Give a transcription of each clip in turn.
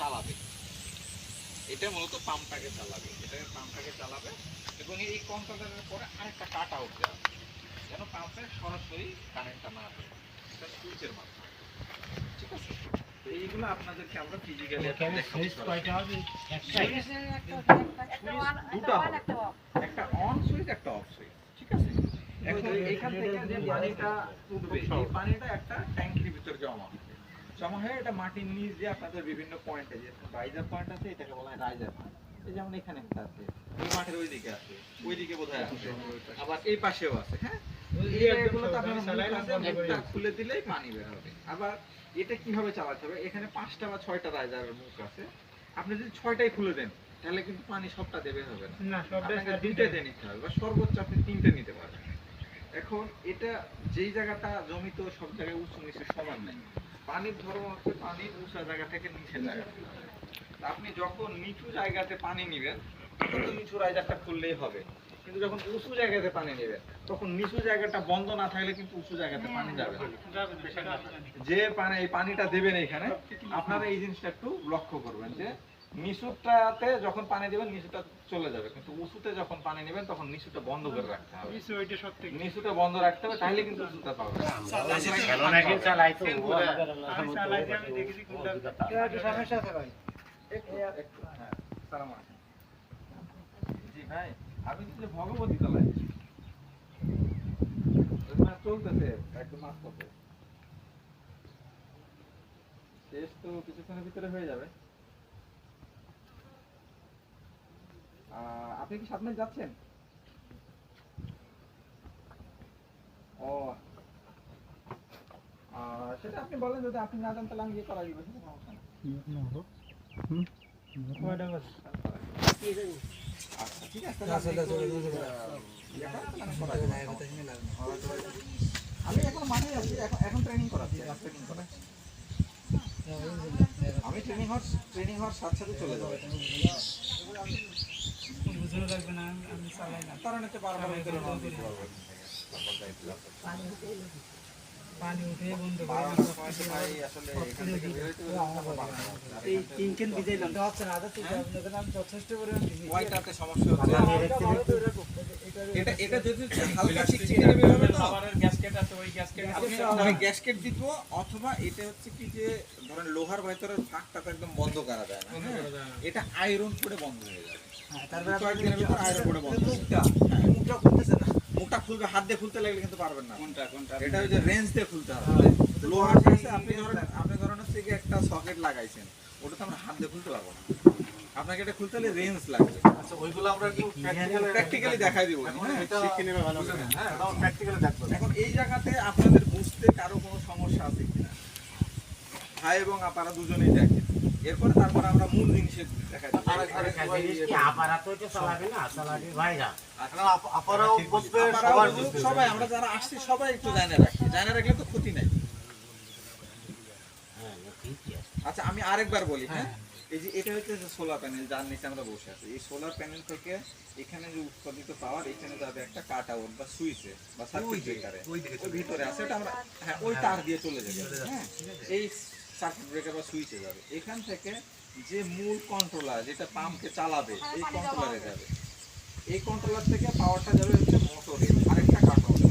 চালাবে। এটা মূলত পাম্পটাকে চালাবে। এটা পাম্পটাকে চালাবে এবং এই কন্ট্রোলারের পরে আরেকটা কাট আউট দেওয়া যেন পাম্পের সরাসরি কারেন্টটা না হয় এটা সুইচের মাধ্যমে। ঠিক আছে? তো এইগুলো আপনাদেরকে আমরা ফিজিক্যালি দুটো একটা অন সুইচ একটা অফ সুইচ ঠিক আছে? এখন এখান থেকে যে পানিটা উঠবে এই পানিটা একটা ট্যাঙ্কির ভিতরে জমা হবে জমা হয়ে এটা মাটির নিচ দিয়ে আপনাদের বিভিন্ন পয়েন্টে যে রাইজার পয়েন্ট আছে এটাকে বলা হয় রাইজার পয়েন্ট এই যেমন এখানে একটা আছে এই মাঠের ওই দিকে আছে ওই দিকে বোধহয় আছে। আবার এই পাশেও আছে হ্যাঁ? খুলে দিলেই পানি বের হবে। আবার এটা কীভাবে চালাতে হবে? এখানে পাঁচটা বা ছয়টা রাইজারের মুখ আছে। আপনি যদি ছয়টাই খুলে দেন তাহলে কিন্তু পানি সবটা দেবে হবে না। আপনাকে দুইটাতে নিতে হবে বা সর্বোচ্চ আপনি তিনটে নিতে পারবেন। এখন এটা যেই জায়গাটা জমিত সব জায়গায় উঁচু নিচু সমান নাই। পানির ধর্ম হচ্ছে পানি উঁচা জায়গা থেকে নিচে জায়গা আপনি যখন নিচু জায়গাতে পানি নেবেন তখন নিচু রাইজারটা খুললেই হবে। কিন্তু যখন উঁচু জায়গাতে পানি নেবেন তখন নিচু জায়গাটা বন্ধ না থাকলে কিন্তু উঁচু জায়গাতে পানি যাবে যে পানি এই পানিটা দেবেন এখানে আপনারা এই জিনিসটা একটু লক্ষ্য করবেন যে নিচুটাতে যখন পানি দেবেন নিচুটা চলে যাবে। কিন্তু উঁচুতে যখন পানি নেবেন তখন নিচুটা বন্ধ করে রাখতে হবে। নিচুটা বন্ধ রাখতে হবে তাহলে কিন্তু পাবে আমি কিন্তু ভগবতী তলায় চলতেছে একদম শেষ তো কিছুক্ষণের ভিতরে হয়ে যাবে। আপনি কি সাত মাইল যাচ্ছেন? ও। সেটা আপনি বলেন, যদি আপনি না জান তাহলে আমি ইয়ে করা দিব, সেটা সমস্যা আচ্ছা ইয়ে তাহলে আমি এখন আছি, এখন ট্রেনিং করাচ্ছি ট্রেনিং করাচ্ছি আমি ট্রেনিং হওয়ার ট্রেনিং হওয়ার সাথে চলে যাব। না। পানি উঠে বন্ধ তো এই হচ্ছে না আছে আপনাদের আমি যথেষ্ট পরিমাণ দিছি ওইটাতে সমস্যা হচ্ছে। এটা এটা যদি হচ্ছে হালকা চিকচিকে বের হবে তো? আপনি হয় গ্যাসকেট দিব অথবা এটা হচ্ছে কি যে ধরেন লোহার ভেতরের ফাঁকটা তো একদম বন্ধ করা যায় না হ্যাঁ? এটা আয়রন করে বন্ধ হয়ে যাবে। হ্যাঁ তারপরে হয়ে যাবে। মুখটা মুখটা খুলতেছে না। মুখটা খুলবে হাত দিয়ে খুলতে লাগলে কিন্তু পারবেন না। কোনটা কোনটা? এটা ওই যে রেঞ্জ দিয়ে খুলতে হবে। লোহার আপনি ধরেন আপনি ধরেন হচ্ছে একটা সকেট লাগাইছেন ওটা তো আমরা হাত দিয়ে খুলতে পারব না। আপনাকে এটা খুলতে হলে রেঞ্জ লাগবে। আচ্ছা ওইগুলো আমরা একটু প্র্যাকটিক্যালি দেখাই দিব। হ্যাঁ শিখে নেবে ভালো হ্যাঁ প্র্যাকটিক্যালি দেখব। এখন এই জায়গাতে আপনাদের বুঝতে কারও কোনো সমস্যা আছে কিনা? ভাই এবং আপারা দুজনেই দেখেন। এরপরে তারপর আমরা মূল আরেক সবাই আমরা যারা আসছি সবাই একটু জানা রাখি। জানা রাখলে তো ক্ষতি নাই। হ্যাঁ আচ্ছা আমি আরেকবার বলি হ্যাঁ? এই যে এটা হচ্ছে সোলার প্যানেল যার নিচে আমরা বসে আছি। এই সোলার প্যানেল থেকে এখানে যে উৎপাদিত পাওয়ার এখানে যাবে একটা কাট আউট বা সুইচে বা সার্কিট ব্রেকারে ওই ভিতরে আছে এটা আমরা হ্যাঁ ওই তার দিয়ে চলে যাবে। হ্যাঁ? এই সার্কিট ব্রেকার বা সুইচে যাবে। এখান থেকে যে মূল কন্ট্রোলার যেটা পাম্পকে চালাবে এই কন্ট্রোলারে যাবে। এই কন্ট্রোলার থেকে পাওয়ারটা যাবে হচ্ছে মোটরে আরেকটা কাট আউটের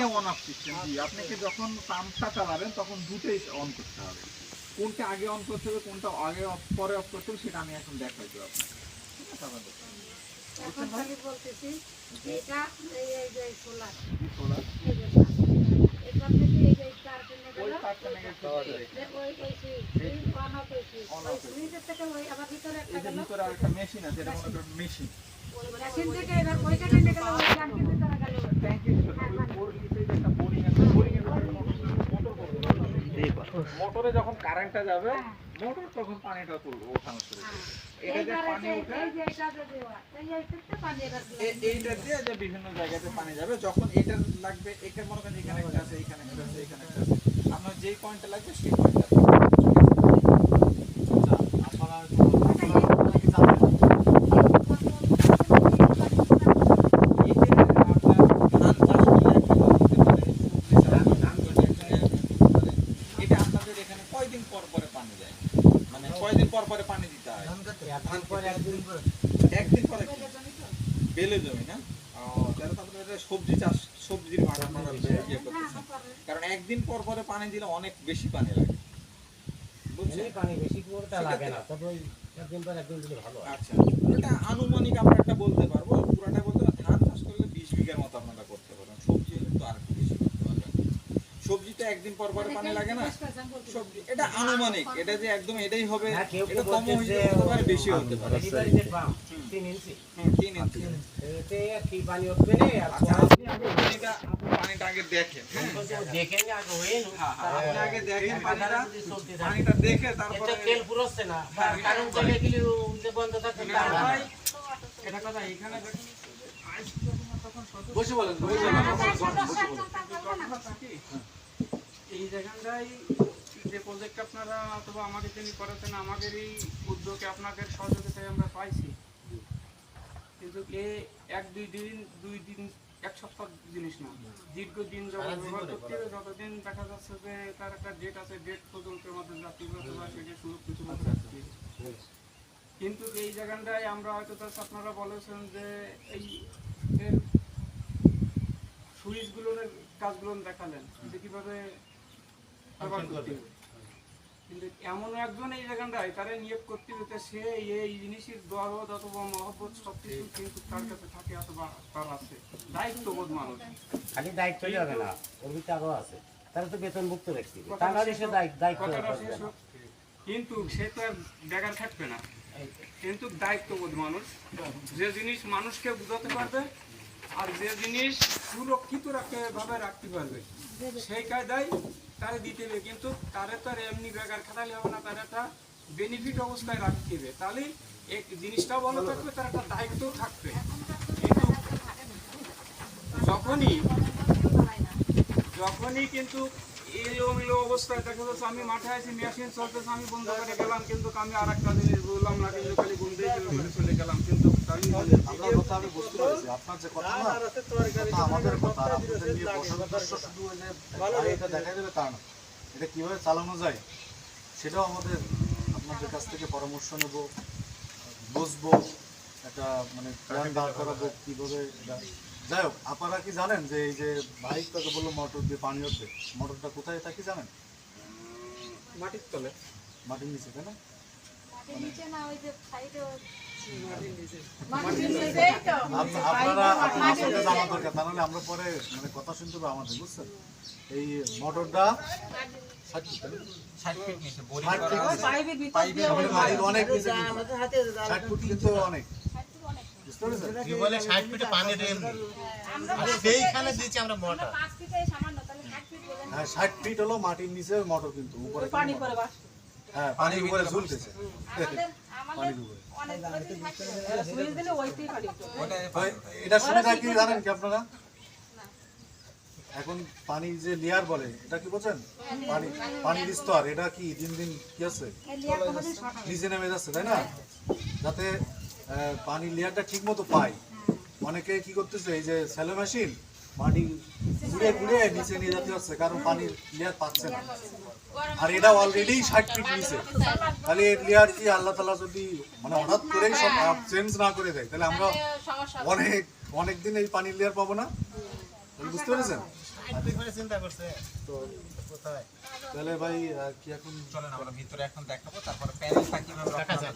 এটা অন অফ সিস্টেম জি আপনাকে যখন পাম্পটা চালাবেন তখন দুটোই অন করতে হবে। কোনটা আগে অন করতে হবে কোনটা আগে off- পরে অফ করতে হবে সেটা আমি এখন দেখাই দেবো আপনাকে। ঠিক আছে আমাদের এখন আমি বলতেছি এটা এই এই যে সোলার সোলার এই যে সোলার। এখান থেকে এই যে চার কিনে ওই অন অফ থেকে আবার ভিতরে একটা গেল। ভিতরে আরেকটা মেশিন আছে এটা মনে করেন মেশিন মেশিন থেকে এবার কিনে গেল ওই মোটর যখন কারেন্টটা যাবে, মোটর তখন পানিটা তুলবে, ওঠানো শুরু পানি এইটা দিয়ে যে বিভিন্ন জায়গাতে পানি যাবে, যখন এটা লাগবে মনে করেন এখানে আছে আপনার যেই পয়েন্টটা লাগবে, সেই পয়েন্টে পানি দেয় মানে কয়দিন পর পরে পানি দিতে হয়? একদিন পর পর পরে বেলে জমি না? সবজি চাষ সবজির ইয়ে কারণ একদিন পর পরে পানি দিলে অনেক বেশি পানি লাগে। পানি বেশি লাগে না তবে একদিন পর একদিন দিলে ভালো আচ্ছা এটা আনুমানিক আমরা একটা বলতে পারব। পুরাটা বলতে ধান চাষ করলে বিশ বিঘার মতো আপনারা করতে পারবেন সবজি হলে তো আর একটু বেশি করতে পারবেন সবজিতে একদিন পর পরে পানি লাগে না? সবজি এটা আনুমানিক এটা যে একদম এটাই হবে হ্যাঁ, এটা কম হইতে পারে বেশি হতে পারে। ডেলিভারি যে পাম্প তিন ইঞ্চি। তিন ইঞ্চি। কি পানি উঠবে না আর আপনি আগে পানিটা আগে দেখেন। হ্যাঁ দেখে আগে হয়ে। নি হ্যাঁ, হ্যাঁ, আপনি আগে দেখেন পানিটা। যদি চলতে থাকে। পানিটা দেখে তারপরে তেল পুরোচ্ছে না। হ্যাঁ, কারণ চলে গেলে বন্ধ থাকে এটা কথা এখানে বসে বলেন বসে এই জায়গাটাই যে প্রজেক্ট আপনারা অথবা আমাকে যিনি করেছেন আমাদেরই উদ্যোগে আপনাদের সহযোগিতায় আমরা পাইছি। কিন্তু এ এক দুই দিন দুই দিন এক সপ্তাহ জিনিস না। দীর্ঘদিন যখন ব্যবহার করতে হবে যতদিন দেখা যাচ্ছে যে তার একটা ডেট আছে ডেট পর্যন্ত আমাদের অথবা সেটা সুরক্ষিত রাখতে। কিন্তু এই জায়গাটায় আমরা হয়তো তার আপনারা বলেছেন যে এই সুইচগুলোর কাজগুলো দেখালেন যে কীভাবে হবে। কিন্তু এমন একজন এই জায়গাটায় তারা নিয়োগ করতে হতে সে এই জিনিসের দরদ অথবা মহব্বত সব কিছু কিন্তু তার কাছে থাকে অথবা তার আছে। দায়িত্ববোধ মানুষ। খালি দায়িত্ব হবে না ওর ভিতরে আরও আছে। তারা তো বেতন মুক্ত ব্যক্তি সে দায়িত্ব। কিন্তু সে তো আর বেকার থাকবে না। কিন্তু দায়িত্ববোধ মানুষ। যে জিনিস মানুষকে বুঝাতে পারবে, আর যে জিনিস সুরক্ষিত রাখতে ভাবে রাখতে পারবে। সেই কায়দায় তারে দিতে হবে, কিন্তু তারে তো আর এমনি বেকার খাটালে হবে না, তার একটা বেনিফিট অবস্থায় রাখতে হবে। তাহলে এই জিনিসটাও ভালো থাকবে, তার একটা দায়িত্ব থাকবে। কিন্তু যখনই যখনই কিন্তু এলোমেলো অবস্থায় দেখা যাচ্ছে আমি মাঠে আছি মেশিন চলতেছে আমি বন্ধ করে গেলাম কিন্তু আমি আর একটা জিনিস বললাম না কিন্তু খালি বন্ধই চলে গেলাম কিন্তু আমি কথা আমি বুঝতে পেরেছি আপনার যে কথা না আমাদের কথা আপনাদের নিয়ে বসার উদ্দেশ্য শুধু যে এটা দেখা যাবে তা না এটা কীভাবে চালানো যায় সেটাও আমাদের আপনাদের কাছ থেকে পরামর্শ নেব বুঝব একটা মানে প্ল্যান দাঁড় করাবো কীভাবে এটা যাই হোক আপনারা কি জানেন যে এই যে বাইকটাকে বলল মোটর দিয়ে পানি ওঠে মোটরটা কোথায় তা কি জানেন? মাটির তলে। মাটির নিচে তাই না? মাটির নিচে না ওই যে সাইডে আপ- আপনারা আপনার সাথে জানা দরকার তা নাহলে আমরা পরে মানে কথা শুনতে আমাদের বুঝছেন? এই মোটরটা অনেক অনেক। ষাট ফিটে পানি এমনি। আর সেইখানে দিয়েছি আমরা মোটর পাঁচ ফিটে সামান্য তাহলে ষাট ফিট বলেন হ্যাঁ ষাট ফিট হলো মাটির নিচে মোটর কিন্তু উপরে পানি পরে হ্যাঁ পানির উপরে ঝুলতেছে। ভাই, এটার সুবিধা কি জানেন কি আপনারা? এখন পানির যে লেয়ার বলে এটা কি বলছেন? পানি পানির স্তর এটা কি দিন দিন কি আছে? নিচে নেমে যাচ্ছে তাই না? যাতে পানির লেয়ারটা ঠিক মতো পায়। অনেকে কি করতেছে এই যে স্যালো মেশিন পানি ঘুরে ঘুরে নিচে নিয়ে যেতে হচ্ছে কারণ পানির লেয়ার পাচ্ছে না। আর এটা অলরেডি ষাট ফিট নিচে। তাহলে এর লেয়ার কি আল্লাহ তালা যদি মানে হঠাৎ করেই সব চেঞ্জ না করে দেয় তাহলে আমরা অনেক অনেক দিন এই পানির লেয়ার পাবো না? বুঝতে পেরেছেন? করে তো কোথায়? তাহলে ভাই কি এখন চলেন আমরা ভিতরে এখন দেখাবো তারপরে প্যানেলটা কীভাবে দেখা যায়।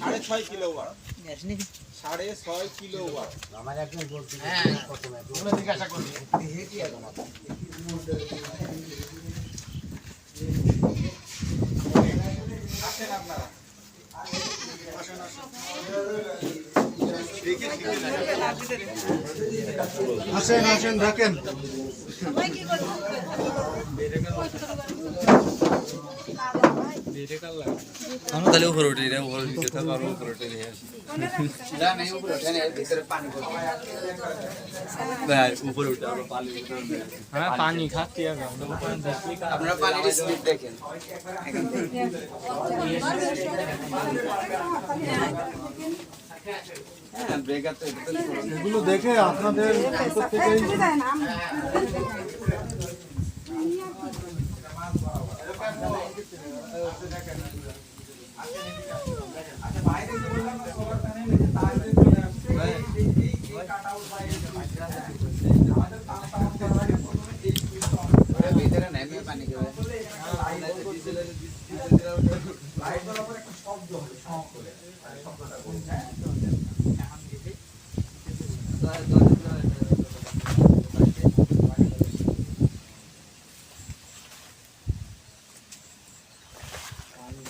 সাড়ে ছয় কিলোওয়াট সাড়ে ছয় কিলোওয়াট আমার একজন বলছিল হ্যাঁ। জিজ্ঞাসা করি আসেন আসেন দেখেন আমরা তাহলে উপরে উঠে এটা উপরে দিতে থাকব আর উপরে উঠে নিয়ে ভাই উপরে উঠে আমরা পানি হ্যাঁ পানি খাচ্ছি আপনারা পানির স্পিড দেখেন। এগুলো দেখে আপনাদের থেকেই আচ্ছা বাইরে যে বললাম না solar panel, এই যে তার যে চলে আসছে, এই- এই- এই- এই cut out বা এই যে মাইক্রো আমাদের তার তার করার আগে প্রথমে এই switch টা on করতে হবে। করলে এখানে একটা light জ্বলবে। Light জ্বলার পরে একটা শব্দ হবে, শং করে। আর এই শব্দটা বলছি, হ্যাঁ? এখন দিদি। এগারোটা উনত্রিশ পরের ধাপে যাবেন না, ঠিক আছে?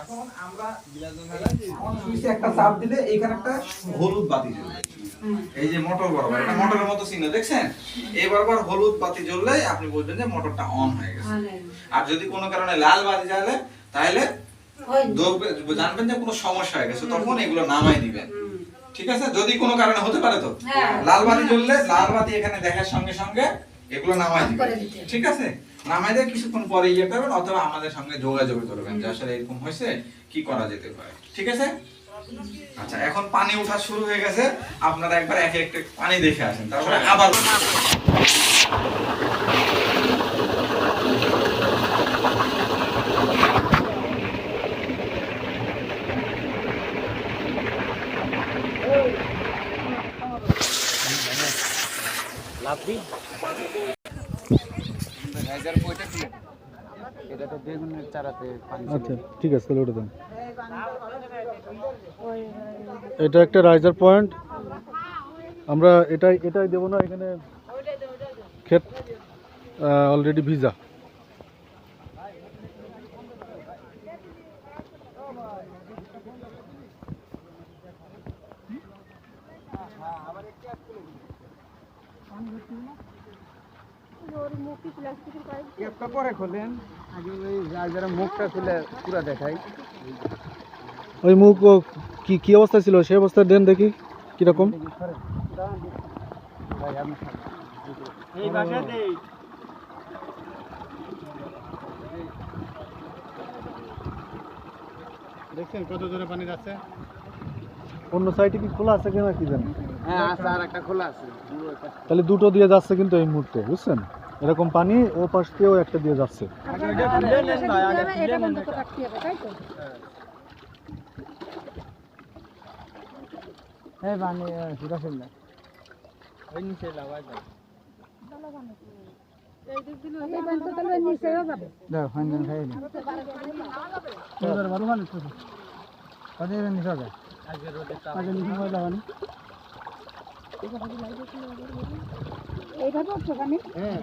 এখন আমরা অন সুইচে একটা চাপ দিলে এইখানে একটা হলুদ বাতি জ্বলবে। এই যে মোটর বরাবর এটা মোটরের মতো চিহ্ন দেখছেন? এই বরাবর হলুদ বাতি জ্বললে আপনি বুঝবেন যে মোটরটা অন হয়ে গেছে। আর যদি কোনো কারণে লাল বাতি জ্বালে তাহলে জানবেন যে কোনো সমস্যা হয়ে গেছে তখন এগুলো নামাই দিবেন। ঠিক আছে? যদি কোনো কারণে হতে পারে তো। হ্যাঁ। লাল বাতি জ্বললে লাল বাতি এখানে দেখার সঙ্গে সঙ্গে এগুলো নামাই দিবেন। ঠিক আছে? নামাই কিছুক্ষণ পরে ইয়ে করবেন, অথবা আমাদের সঙ্গে যোগাযোগ করবেন যে আসলে এরকম হয়েছে, কি করা যেতে পারে। ঠিক আছে? আচ্ছা এখন পানি ওঠা শুরু হয়ে গেছে। আপনারা একবার এক একটা পানি দেখে আসেন, তারপরে আবার আচ্ছা ঠিক আছে, তাহলে ওটা দেন। এটা একটা রাইজার পয়েন্ট আমরা এটাই এটাই দেবো না, এখানে ক্ষেত অলরেডি ভিজা। একটা পরে খোলেন। আগে ওই যারা মুখটা খুলে পুরো দেখাই। ওই মুখ কি কি অবস্থা ছিল? সেই অবস্থা দেন দেখি কীরকম? দেখছেন কত জোরে পানি যাচ্ছে? অন্য সাইডে কি খোলা আছে কিনা কি জানি। হ্যাঁ আর একটা খোলা আছে। তাহলে দুটো দিয়ে যাচ্ছে কিন্তু এই মুহূর্তে বুঝছেন? এরকম পানি ও পাশ দিয়েও একটা দিয়ে যাচ্ছে। যাবে নিচে আগে নিচে হয়ে যাবে হ্যাঁ।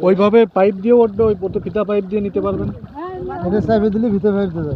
ওইভাবে পাইপ দিয়ে উঠবে ওই ফিতা পাইপ দিয়ে নিতে পারবেন। এটা চাপে দিলে ভিতরে পাইপ দেবে।